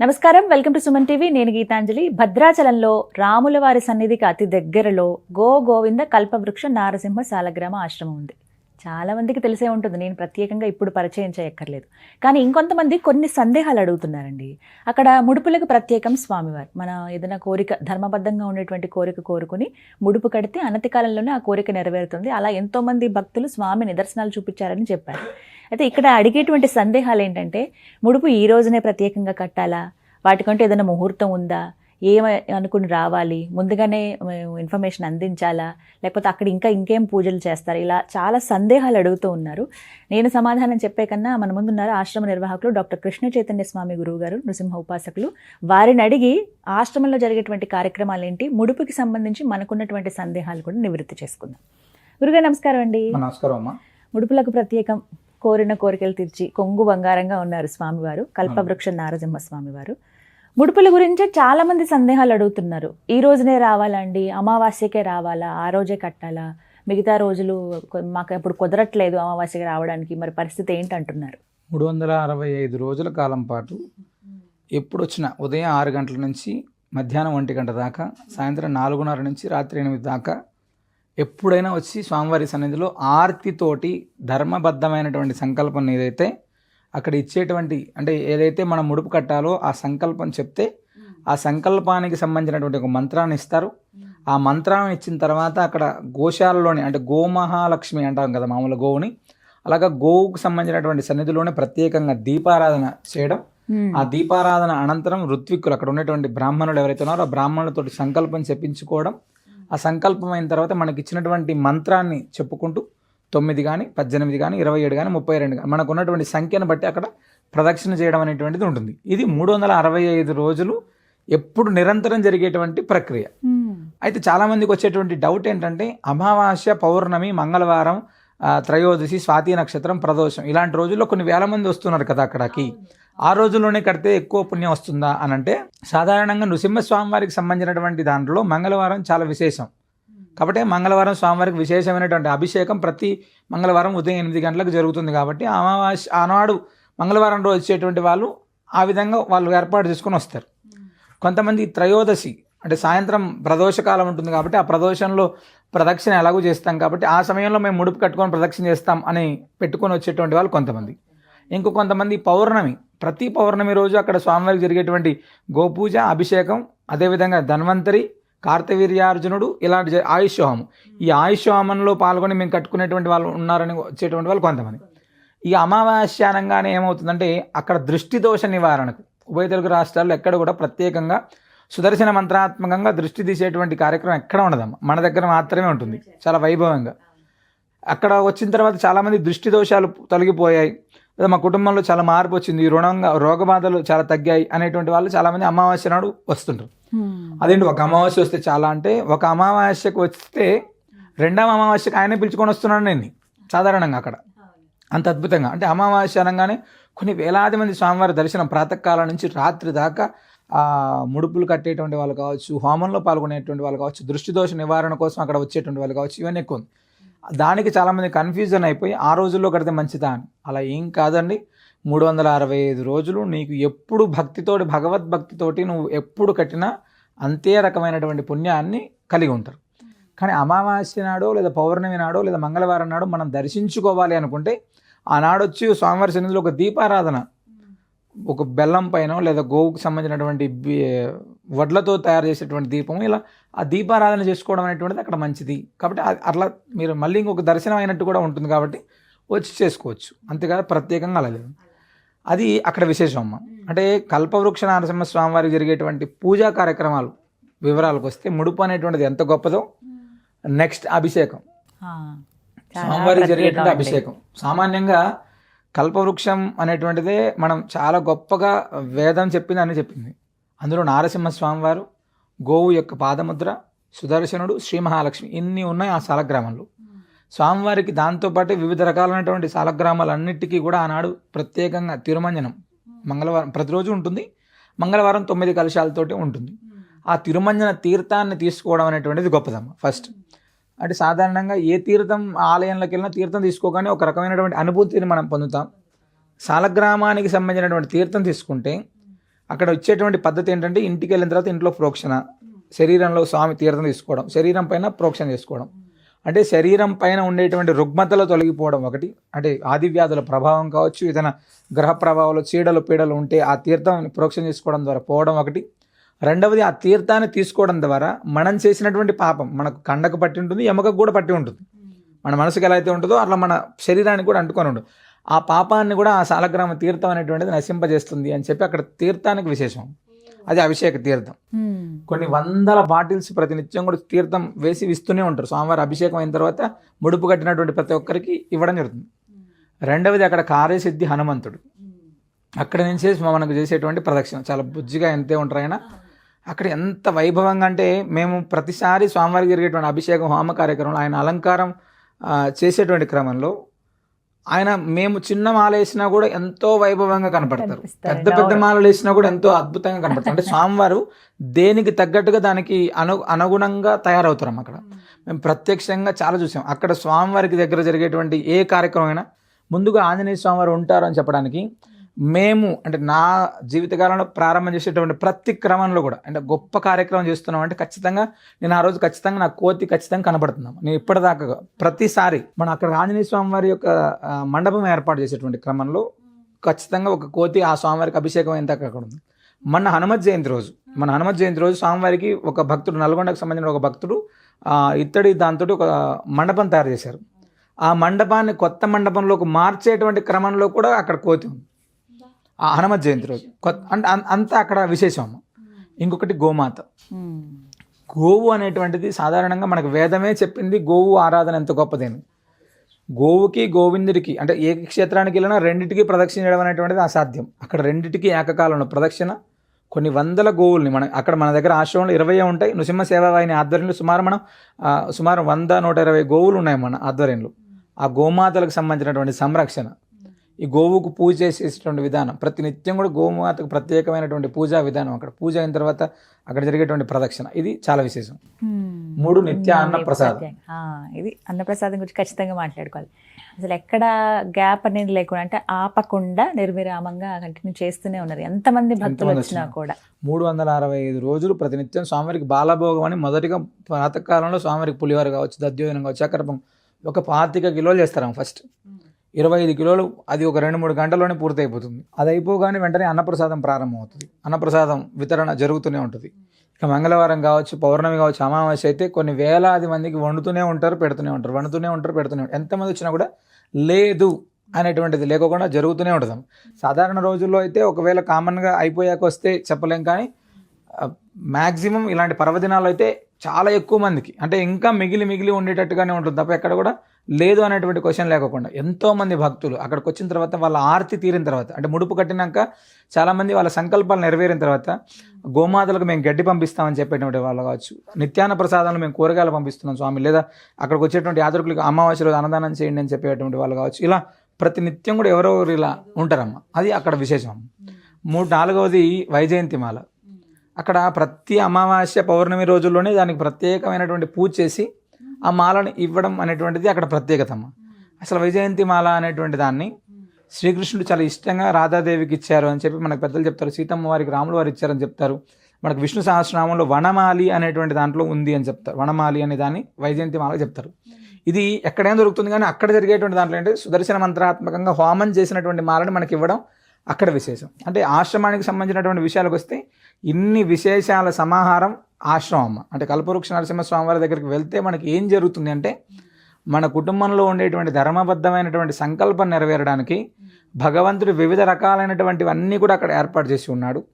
నమస్కారం. Welcome to Suman TV. నేను గీతాంజలి. భద్రాచలంలో రాముల వారి సన్నిధికి అతి దగ్గరలో గో గోవింద కల్పవృక్ష నారసింహ సాలగ్రామ ఆశ్రమం ఉంది. చాలా మందికి తెలిసే ఉంటుంది. నేను ప్రత్యేకంగా ఇప్పుడు పరిచయం చేయక్కర్లేదు. కానీ ఇంకొంతమంది కొన్ని సందేహాలు అడుగుతున్నారండి. అక్కడ ముడుపులకు ప్రత్యేకం స్వామివారు. మన ఏదైనా కోరిక ధర్మబద్ధంగా ఉండేటువంటి కోరిక కోరుకుని ముడుపు కడితే అనతి కాలంలోనే ఆ కోరిక నెరవేరుతుంది. అలా ఎంతోమంది భక్తులు స్వామి నిదర్శనాలు చూపించారని చెప్పారు. అయితే ఇక్కడ అడిగేటువంటి సందేహాలు ఏంటంటే ముడుపు ఈ రోజునే ప్రత్యేకంగా కట్టాలా? వాటికంటే ఏదైనా ముహూర్తం ఉందా? ఏమ అనుకుని రావాలి? ముందుగానే ఇన్ఫర్మేషన్ అందించాలా? లేకపోతే అక్కడ ఇంకా ఇంకేం పూజలు చేస్తారు? ఇలా చాలా సందేహాలు అడుగుతూ ఉన్నారు. నేను సమాధానం చెప్పే కన్నా మన ముందున్నారు ఆశ్రమ నిర్వాహకులు డాక్టర్ కృష్ణ చైతన్య స్వామి గురువు గారు నృసింహ ఉపాసకులు. వారిని అడిగి ఆశ్రమంలో జరిగేటువంటి కార్యక్రమాలు ఏంటి ముడుపుకి సంబంధించి మనకున్నటువంటి సందేహాలు కూడా నివృత్తి చేసుకుందాం. గురుగారు నమస్కారం అండి. నమస్కారం అమ్మా. ముడుపులకు ప్రత్యేకం కోరిన కోరికలు తీర్చి కొంగు బంగారంగా ఉన్నారు స్వామివారు. కల్పవృక్ష నారసింహ స్వామివారు. ముడుపుల గురించి చాలా మంది సందేహాలు అడుగుతున్నారు. ఈ రోజునే రావాలండి అమావాస్యకే రావాలా ఆ రోజే కట్టాలా? మిగతా రోజులు మాకు ఇప్పుడు కుదరట్లేదు అమావాస్యకి రావడానికి మరి పరిస్థితి ఏంటంటున్నారు? మూడు వందల అరవై ఐదు రోజుల కాలం పాటు ఎప్పుడు వచ్చినా ఉదయం ఆరు గంటల నుంచి మధ్యాహ్నం ఒంటి గంట దాకా సాయంత్రం నాలుగున్నర నుంచి రాత్రి ఎనిమిది దాకా ఎప్పుడైనా వచ్చి స్వామివారి సన్నిధిలో ఆర్తితోటి ధర్మబద్ధమైనటువంటి సంకల్పం ఏదైతే అక్కడ ఇచ్చేటువంటి అంటే ఏదైతే మనం ముడుపు కట్టాలో ఆ సంకల్పం చెప్తే ఆ సంకల్పానికి సంబంధించినటువంటి ఒక మంత్రాన్ని ఇస్తారు. ఆ మంత్రాన్ని ఇచ్చిన తర్వాత అక్కడ గోశాలలోని అంటే గోమహాలక్ష్మి అంటాం కదా మామూలు గోవుని అలాగా గోవుకు సంబంధించినటువంటి సన్నిధిలోనే ప్రత్యేకంగా దీపారాధన చేయడం. ఆ దీపారాధన అనంతరం ఋత్విక్కులు అక్కడ ఉన్నటువంటి బ్రాహ్మణులు ఎవరైతే ఉన్నారో ఆ బ్రాహ్మణులతోటి సంకల్పం చెప్పించుకోవడం. ఆ సంకల్పం అయిన తర్వాత మనకి ఇచ్చినటువంటి మంత్రాన్ని చెప్పుకుంటూ తొమ్మిది కానీ పద్దెనిమిది కానీ ఇరవై ఏడు కానీ ముప్పై రెండు కానీ మనకు ఉన్నటువంటి సంఖ్యను బట్టి అక్కడ ప్రదక్షిణ చేయడం అనేటువంటిది ఉంటుంది. ఇది మూడు వందల అరవై ఐదు రోజులు ఎప్పుడు నిరంతరం జరిగేటువంటి ప్రక్రియ. అయితే చాలామందికి వచ్చేటువంటి డౌట్ ఏంటంటే అమావాస్య పౌర్ణమి మంగళవారం త్రయోదశి స్వాతి నక్షత్రం ప్రదోషం. ఇలాంటి రోజుల్లో కొన్ని వేల మంది వస్తున్నారు కదా అక్కడికి. ఆ రోజుల్లోనే కడితే ఎక్కువ పుణ్యం వస్తుందా అని అంటే సాధారణంగా నృసింహస్వామి వారికి సంబంధించినటువంటి దాంట్లో మంగళవారం చాలా విశేషం. కాబట్టి మంగళవారం స్వామివారికి విశేషమైనటువంటి అభిషేకం ప్రతి మంగళవారం ఉదయం ఎనిమిది గంటలకు జరుగుతుంది కాబట్టి అమావాస్య ఆనాడు మంగళవారం రోజు వచ్చేటువంటి వాళ్ళు ఆ విధంగా వాళ్ళు ఏర్పాటు చేసుకొని వస్తారు. కొంతమంది త్రయోదశి అంటే సాయంత్రం ప్రదోషకాలం ఉంటుంది కాబట్టి ఆ ప్రదోషంలో ప్రదక్షిణ ఎలాగో చేస్తాం కాబట్టి ఆ సమయంలో మేము ముడుపు కట్టుకొని ప్రదక్షిణ చేస్తాం అని పెట్టుకొని వచ్చేటువంటి వాళ్ళు కొంతమంది. ఇంకో కొంతమంది పౌర్ణమి ప్రతి పౌర్ణమి రోజు అక్కడ స్వామివారికి జరిగేటువంటి గోపూజ అభిషేకం అదేవిధంగా ధన్వంతరి కార్తవీర్యార్జునుడు ఇలాంటి ఆయుష్ హోమం ఈ ఆయుష్ హోమంలో పాల్గొని మేము కట్టుకునేటువంటి వాళ్ళు ఉన్నారని వచ్చేటువంటి వాళ్ళు కొంతమంది. ఈ అమావాస్య అనగానే ఏమవుతుందంటే అక్కడ దృష్టి దోష నివారణకు ఉభయ తెలుగు రాష్ట్రాల్లో ఎక్కడ కూడా ప్రత్యేకంగా సుదర్శన మంత్రాత్మకంగా దృష్టి తీసేటువంటి కార్యక్రమం ఎక్కడ ఉండదమ్మా. మన దగ్గర మాత్రమే ఉంటుంది. చాలా వైభవంగా. అక్కడ వచ్చిన తర్వాత చాలామంది దృష్టి దోషాలు తొలగిపోయాయి. లేదా మా కుటుంబంలో చాలా మార్పు వచ్చింది. ఈ రుణంగా రోగ బాధలు చాలా తగ్గాయి అనేటువంటి వాళ్ళు చాలామంది అమావాస్య నాడు వస్తుంటారు. అదేంటి ఒక అమావాస్య వస్తే చాలా అంటే ఒక అమావాస్యకు వస్తే రెండవ అమావాస్యకు ఆయనే పిలుచుకొని వస్తున్నాడు నేను సాధారణంగా అక్కడ. అంత అద్భుతంగా. అంటే అమావాస్య అనగానే కొన్ని వేలాది మంది స్వామివారి దర్శనం ప్రాతకాలం నుంచి రాత్రి దాకా ముడుపులు కట్టేటువంటి వాళ్ళు కావచ్చు హోమంలో పాల్గొనేటువంటి వాళ్ళు కావచ్చు దృష్టి దోష నివారణ కోసం అక్కడ వచ్చేటువంటి వాళ్ళు కావచ్చు ఇవన్నీ ఎక్కువ ఉంది. దానికి చాలామంది కన్ఫ్యూజన్ అయిపోయి ఆ రోజుల్లో కడితే మంచిదా అని. అలా ఏం కాదండి. మూడు వందల అరవై ఐదు రోజులు నీకు ఎప్పుడు భక్తితోటి భగవద్భక్తితోటి నువ్వు ఎప్పుడు కట్టినా అంతే రకమైనటువంటి పుణ్యాన్ని కలిగి ఉంటారు. కానీ అమావాస్య నాడో లేదా పౌర్ణమి నాడో లేదా మంగళవారం నాడో మనం దర్శించుకోవాలి అనుకుంటే ఆనాడొచ్చి స్వామివారి సన్నిధిలో ఒక దీపారాధన ఒక బెల్లం పైన లేదా గోవుకు సంబంధించినటువంటి వడ్లతో తయారు చేసేటువంటి దీపం ఇలా ఆ దీపారాధన చేసుకోవడం అనేటువంటిది అక్కడ మంచిది. కాబట్టి అట్లా మీరు మళ్ళీ ఇంకొక దర్శనం అయినట్టు కూడా ఉంటుంది కాబట్టి వచ్చి చేసుకోవచ్చు. అంతేకాదు ప్రత్యేకంగా అలా లేదు అది అక్కడ విశేషం. అమ్మ అంటే కల్పవృక్ష నరసింహ స్వామి వారికి జరిగేటువంటి పూజా కార్యక్రమాలు వివరాలకు వస్తే ముడుపు అనేటువంటిది ఎంత గొప్పదో నెక్స్ట్ అభిషేకం. స్వామివారికి జరిగేటువంటి అభిషేకం. సామాన్యంగా కల్పవృక్షం అనేటువంటిదే మనం చాలా గొప్పగా వేదం చెప్పింది అని చెప్పింది. అందులో నారసింహ స్వామివారు గోవు యొక్క పాదముద్ర సుదర్శనుడు శ్రీ మహాలక్ష్మి ఇన్ని ఉన్నాయి ఆ సాలగ్రామంలో. స్వామివారికి దాంతోపాటు వివిధ రకాలైనటువంటి సాలగ్రామాలన్నిటికీ కూడా ఆనాడు ప్రత్యేకంగా తిరుమంజనం మంగళవారం ప్రతిరోజు ఉంటుంది. మంగళవారం తొమ్మిది కలశాలతోటి ఉంటుంది. ఆ తిరుమంజన తీర్థాన్ని తీసుకోవడం అనేటువంటిది గొప్పదమ్మ ఫస్ట్. అంటే సాధారణంగా ఏ తీర్థం ఆలయంలోకి వెళ్ళినా తీర్థం తీసుకోగానే ఒక రకమైనటువంటి అనుభూతిని మనం పొందుతాం. సాలగ్రామానికి సంబంధించినటువంటి తీర్థం తీసుకుంటే అక్కడ వచ్చేటువంటి పద్ధతి ఏంటంటే ఇంటికి వెళ్ళిన తర్వాత ఇంట్లో ప్రోక్షణ శరీరంలో స్వామి తీర్థం తీసుకోవడం శరీరం పైన ప్రోక్షణ చేసుకోవడం. అంటే శరీరం పైన ఉండేటువంటి రుగ్మతలు తొలగిపోవడం ఒకటి. అంటే ఆదివ్యాధుల ప్రభావం కావచ్చు ఏదైనా గ్రహ ప్రభావాలు చీడలు పీడలు ఉంటే ఆ తీర్థం ప్రోక్షణ చేసుకోవడం ద్వారా పోవడం ఒకటి. రెండవది ఆ తీర్థాన్ని తీసుకోవడం ద్వారా మనం చేసినటువంటి పాపం మనకు కండకు పట్టి ఉంటుంది ఎముకకు కూడా పట్టి ఉంటుంది. మన మనసుకు ఎలా అయితే ఉంటుందో అట్లా మన శరీరానికి కూడా అంటుకొని ఉంటుంది ఆ పాపాన్ని కూడా ఆ సాలగ్రామ తీర్థం అనేటువంటిది నశింపజేస్తుంది అని చెప్పి అక్కడ తీర్థానికి విశేషం. అది అభిషేక తీర్థం. కొన్ని వందల బాటిల్స్ ప్రతినిత్యం కూడా తీర్థం వేసి ఇస్తూనే ఉంటారు. స్వామివారి అభిషేకం అయిన తర్వాత ముడుపు కట్టినటువంటి ప్రతి ఒక్కరికి ఇవ్వడం జరుగుతుంది. రెండవది అక్కడ కార్యసిద్ధి హనుమంతుడు. అక్కడ నుంచే మనకు చేసేటువంటి ప్రదక్షిణ. చాలా బుజ్జిగా ఎంతే ఉంటారు ఆయన. అక్కడ ఎంత వైభవంగా అంటే మేము ప్రతిసారి స్వామివారికి జరిగేటువంటి అభిషేకం హోమ కార్యక్రమంలో ఆయన అలంకారం చేసేటువంటి క్రమంలో ఆయన మేము చిన్న మాల వేసినా కూడా ఎంతో వైభవంగా కనపడతారు. పెద్ద పెద్ద మాలలు వేసినా కూడా ఎంతో అద్భుతంగా కనపడతారు. అంటే స్వామివారు దేనికి తగ్గట్టుగా దానికి అను అనుగుణంగా తయారవుతారు అక్కడ. మేము ప్రత్యక్షంగా చాలా చూసాం. అక్కడ స్వామివారికి దగ్గర జరిగేటువంటి ఏ కార్యక్రమం అయినా ముందుగా ఆంజనేయ స్వామివారు ఉంటారు అని చెప్పడానికి మేము అంటే నా జీవితకాలంలో ప్రారంభం చేసేటువంటి ప్రతి క్రమంలో కూడా అంటే గొప్ప కార్యక్రమం చేస్తున్నాం అంటే ఖచ్చితంగా నేను ఆ రోజు ఖచ్చితంగా నా కోతి ఖచ్చితంగా కనబడుతున్నాం. నేను ఇప్పటిదాకా ప్రతిసారి మన అక్కడ ఆంజనేయ స్వామి వారి యొక్క మండపం ఏర్పాటు చేసేటువంటి క్రమంలో ఖచ్చితంగా ఒక కోతి ఆ స్వామివారికి అభిషేకం అయిన దాకా అక్కడ ఉంది. మన హనుమత్ జయంతి రోజు మన హనుమత్ జయంతి రోజు స్వామివారికి ఒక భక్తుడు నల్గొండకు సంబంధించిన ఒక భక్తుడు ఇత్తడి దాంతో ఒక మండపం తయారు చేశారు. ఆ మండపాన్ని కొత్త మండపంలోకి మార్చేటువంటి క్రమంలో కూడా అక్కడ కోతి ఉంది. హనుమత్ జయంతి రోజు. కొత్త అంటే అంతా అక్కడ విశేషం. ఇంకొకటి గోమాత. గోవు అనేటువంటిది సాధారణంగా మనకు వేదమే చెప్పింది గోవు ఆరాధన ఎంత గొప్పదేమి. గోవుకి గోవిందుడికి అంటే ఏ క్షేత్రానికి వెళ్ళినా రెండింటికి ప్రదక్షిణ చేయడం అనేటువంటిది అసాధ్యం. అక్కడ రెండింటికి ఏకకాలంలో ప్రదక్షిణ. కొన్ని వందల గోవుల్ని మన అక్కడ మన దగ్గర ఆశ్రమంలో ఇరవై ఉంటాయి. నృసింహ సేవావాహిని ఆధ్వర్యంలో సుమారు మనం సుమారు వంద నూట ఇరవై గోవులు ఉన్నాయి మన ఆధ్వర్యంలో. ఆ గోమాతలకు సంబంధించినటువంటి సంరక్షణ. ఈ గోవుకు పూజ చేసేటువంటి విధానం ప్రతి నిత్యం కూడా గోమాతకు ప్రత్యేకమైనటువంటి పూజా విధానం అక్కడ. పూజ అయిన తర్వాత అక్కడ జరిగేటువంటి ప్రదక్షిణ. ఇది చాలా విశేషం. మూడు నిత్య అన్న ప్రసాదం. ప్రత్యేక. ఆ, ఇది అన్నప్రసాదం గురించి ఖచ్చితంగా మాట్లాడుకోవాలి. అసలు ఎక్కడ గ్యాప్ అనేది లేకుండా అంటే ఆపకుండా నిర్విరామంగా కంటిన్యూ చేస్తూనే ఉన్నారు. ఎంతమంది భక్తులు వచ్చినా. కూడా. మూడు వందల అరవై ఐదు రోజులు ప్రతినిత్యం స్వామివారికి బాలభోగం అని మొదటిగా పాతకాలంలో స్వామివారికి పులిహోర కావచ్చు దద్యోజనం కావచ్చు చక్కెరపం ఒక పాతిక కిలోలు చేస్తాం ఫస్ట్ ఇరవై ఐదు కిలోలు అది ఒక రెండు మూడు గంటల్లోనే పూర్తి అయిపోతుంది అది అయిపోగానే వెంటనే అన్నప్రసాదం ప్రారంభం అవుతుంది అన్నప్రసాదం వితరణ జరుగుతూనే ఉంటుంది. ఇక మంగళవారం కావచ్చు పౌర్ణమి కావచ్చు అమావాస్య అయితే కొన్ని వేలాది మందికి వండుతూనే ఉంటారు పెడుతూనే ఉంటారు వండుతూనే ఉంటారు పెడుతూనే ఉంటారు. ఎంతమంది వచ్చినా కూడా లేదు అనేటువంటిది లేకోకుండా జరుగుతూనే ఉంటుంది. సాధారణ రోజుల్లో అయితే ఒకవేళ కామన్గా అయిపోయాక వస్తే చెప్పలేం కానీ మ్యాక్సిమం ఇలాంటి పర్వదినాలు అయితే చాలా ఎక్కువ మందికి. అంటే ఇంకా మిగిలి మిగిలి ఉండేటట్టుగానే ఉంటుంది తప్ప ఎక్కడ కూడా లేదు అనేటువంటి క్వశ్చన్ లేకుండా ఎంతో మంది భక్తులు అక్కడికి వచ్చిన తర్వాత వాళ్ళ ఆర్తి తీరిన తర్వాత అంటే ముడుపు కట్టినాక చాలామంది వాళ్ళ సంకల్పాలు నెరవేరిన తర్వాత గోమాతలకు మేము గడ్డి పంపిస్తామని చెప్పేటువంటి వాళ్ళు కావచ్చు. నిత్యాన్న ప్రసాదాలు మేము కూరగాయలు పంపిస్తున్నాం స్వామి లేదా అక్కడికి వచ్చేటువంటి యాత్రికులకు అమావాస్య రోజు అన్నదానం చేయండి అని చెప్పేటువంటి వాళ్ళు కావచ్చు. ఇలా ప్రతి నిత్యం కూడా ఎవరో ఒకరు ఇలా ఉంటారమ్మ. అది అక్కడ విశేషం. మూడు నాలుగవది వైజయంతి మాల. అక్కడ ప్రతి అమావాస్య పౌర్ణమి రోజుల్లోనే దానికి ప్రత్యేకమైనటువంటి పూజ చేసి ఆ మాలను ఇవ్వడం అనేటువంటిది అక్కడ ప్రత్యేకతమ్మ. అసలు వైజయంతి మాల అనేటువంటి దాన్ని శ్రీకృష్ణుడు చాలా ఇష్టంగా రాధాదేవికి ఇచ్చారు అని చెప్పి మనకు పెద్దలు చెప్తారు. సీతమ్మ వారికి రాములు వారు ఇచ్చారని చెప్తారు. మనకు విష్ణు సహస్రనామంలో వనమాలి అనేటువంటి దాంట్లో ఉంది అని చెప్తారు. వనమాలి అనే దాన్ని వైజయంతి మాల చెప్తారు. ఇది ఎక్కడైనా దొరుకుతుంది కానీ అక్కడ జరిగేటువంటి దాంట్లో ఏంటంటే సుదర్శన మంత్రాత్మకంగా హోమం చేసినటువంటి మాలని మనకి ఇవ్వడం అక్కడ విశేషం. అంటే ఆశ్రమానికి సంబంధించినటువంటి విషయాలకు వస్తే ఇన్ని విశేషాల సమాహారం ఆశ్రమం. అంటే కల్పవృక్ష నరసింహస్వామి వారి దగ్గరికి వెళ్తే మనకి ఏం జరుగుతుంది అంటే మన కుటుంబంలో ఉండేటువంటి ధర్మబద్ధమైనటువంటి సంకల్పం నెరవేరడానికి భగవంతుడు వివిధ రకాలైనటువంటివన్నీ కూడా అక్కడ ఏర్పాటు చేసి ఉన్నాడు.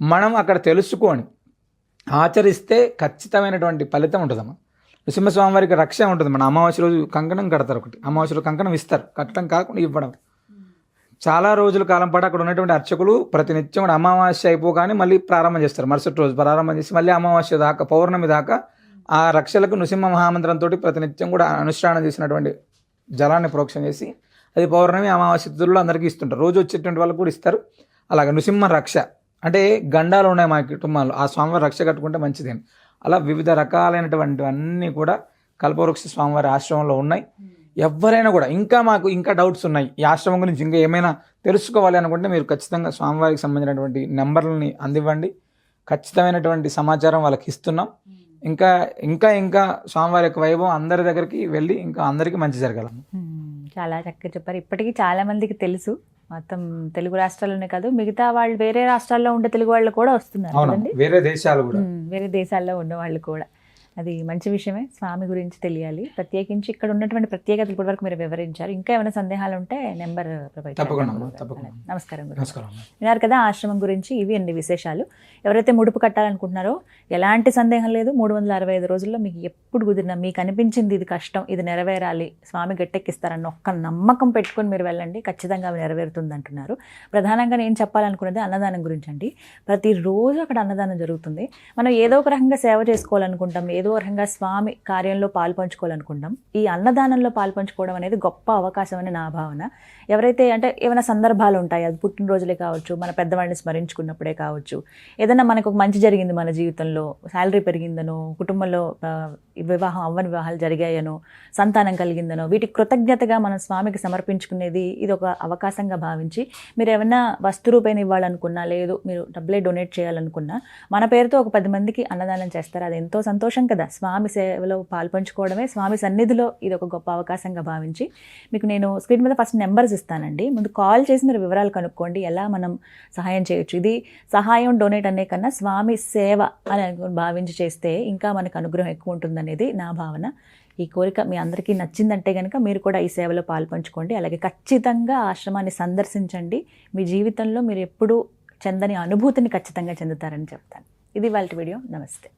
మనం అక్కడ తెలుసుకొని ఆచరిస్తే ఖచ్చితమైనటువంటి ఫలితం ఉంటుందమ్మా. నృసింహస్వామి వారికి రక్ష ఉంటుంది మన అమావాస్య రోజు కంకణం కడతారు ఒకటి. అమావాస్య రోజు కంకణం ఇస్తారు. కట్టడం కాకుండా ఇవ్వడం. చాలా రోజుల కాలం పాటు అక్కడ ఉన్నటువంటి అర్చకులు ప్రతినిత్యం కూడా అమావాస్య అయిపోగానే మళ్ళీ ప్రారంభం చేస్తారు. మరుసటి రోజు ప్రారంభం చేసి మళ్ళీ అమావాస్య దాకా పౌర్ణమి దాకా ఆ రక్షలకు నృసింహ మహామంత్రంతో ప్రతినిత్యం కూడా అనుష్ఠానం చేసినటువంటి జలాన్ని ప్రోక్షణ చేసి అది పౌర్ణమి అమావాస్య తిథుల్లో అందరికీ ఇస్తుంటారు. రోజు వచ్చేటువంటి వాళ్ళకు కూడా ఇస్తారు. అలాగే నృసింహ రక్ష అంటే గండాలు ఉన్నాయి మా కుటుంబాల్లో. ఆ స్వామివారి రక్ష కట్టుకుంటే మంచిది. అలా వివిధ రకాలైనటువంటి అన్నీ కూడా కల్పవృక్ష స్వామివారి ఆశ్రమంలో ఉన్నాయి. ఎవరైనా కూడా ఇంకా మాకు ఇంకా డౌట్స్ ఉన్నాయి. ఈ ఆశ్రమం గురించి ఇంకా ఏమైనా తెలుసుకోవాలి అనుకుంటే మీరు ఖచ్చితంగా స్వామివారికి సంబంధించినటువంటి నెంబర్లని అందివ్వండి. ఖచ్చితమైనటువంటి సమాచారం వాళ్ళకి ఇస్తున్నాం. ఇంకా ఇంకా ఇంకా స్వామివారి యొక్క వైభవం అందరి దగ్గరికి వెళ్ళి ఇంకా అందరికీ మంచి జరగాలమ్మ మ్మ్. చాలా చక్కగా చెప్పారు. ఇప్పటికీ చాలా మందికి తెలుసు. మొత్తం తెలుగు రాష్ట్రాల్లోనే కాదు మిగతా వాళ్ళు వేరే రాష్ట్రాల్లో ఉండే తెలుగు వాళ్ళు కూడా వస్తున్నారు వేరే దేశాలు కూడా. మ్మ్. వేరే దేశాల్లో ఉన్న వాళ్ళు కూడా. అది మంచి విషయమే. స్వామి గురించి తెలియాలి. ప్రత్యేకించి ఇక్కడ ఉన్నటువంటి ప్రత్యేకతలు ఇప్పటి వరకు మీరు వివరించారు. ఇంకా ఏమైనా సందేహాలు ఉంటే నెంబర్. నమస్కారం నమస్కారం. విన్నారు కదా ఆశ్రమం గురించి ఇవి అండి విశేషాలు? ఎవరైతే ముడుపు కట్టాలనుకుంటున్నారో ఎలాంటి సందేహం లేదు. మూడు వందల అరవై ఐదు రోజుల్లో మీకు ఎప్పుడు కుదిరినా మీకు అనిపించింది ఇది కష్టం ఇది నెరవేరాలి స్వామి గట్టెక్కిస్తారన్న ఒక్క నమ్మకం పెట్టుకొని మీరు వెళ్ళండి. ఖచ్చితంగా అవి నెరవేరుతుంది అంటున్నారు ప్రధానంగా నేను చెప్పాలనుకున్నది అన్నదానం గురించి అండి. ప్రతిరోజు అక్కడ అన్నదానం జరుగుతుంది. మనం ఏదో ఒక రకంగా సేవ చేసుకోవాలనుకుంటాం ఏదో రకంగా స్వామి కార్యంలో పాల్పంచుకోవాలనుకుంటాం ఈ అన్నదానంలో పాల్పంచుకోవడం అనేది గొప్ప అవకాశం అని నా భావన. ఎవరైతే అంటే ఏమైనా సందర్భాలు ఉంటాయి అది పుట్టినరోజులే కావచ్చు మన పెద్దవాళ్ళని స్మరించుకున్నప్పుడే కావచ్చు ఏదైనా మనకు ఒక మంచి జరిగింది మన జీవితంలో శాలరీ పెరిగిందనో కుటుంబంలో వివాహం అవ్వని వివాహాలు జరిగాయనో సంతానం కలిగిందనో వీటికి కృతజ్ఞతగా మనం స్వామికి సమర్పించుకునేది ఇది ఒక అవకాశంగా భావించి మీరు ఏమైనా వస్తు రూపేణ ఇవ్వాలనుకున్నా లేదు మీరు డబ్బులే డొనేట్ చేయాలనుకున్నా మన పేరుతో ఒక పది మందికి అన్నదానం చేస్తారు. అది ఎంతో సంతోషం కదా. స్వామి సేవలో పాల్పంచుకోవడమే స్వామి సన్నిధిలో ఇది ఒక గొప్ప అవకాశంగా భావించి మీకు నేను స్క్రీన్ మీద ఫస్ట్ నెంబర్స్ ఇస్తానండి. ముందు కాల్ చేసి మీరు వివరాలు కనుక్కోండి. ఎలా మనం సహాయం చేయొచ్చు? ఇది సహాయం డొనేట్ అనే కన్నా స్వామి సేవ అని భావించి చేస్తే ఇంకా మనకు అనుగ్రహం ఎక్కువ అనేది నా భావన. ఈ కోరిక మీ అందరికీ నచ్చిందంటే కనుక మీరు కూడా ఈ సేవలో పాల్పంచుకోండి. అలాగే ఖచ్చితంగా ఆశ్రమాన్ని సందర్శించండి. మీ జీవితంలో మీరు ఎప్పుడూ చెందని అనుభూతిని ఖచ్చితంగా చెందుతారని చెప్తాను. ఇది వాళ్ళ వీడియో. నమస్తే.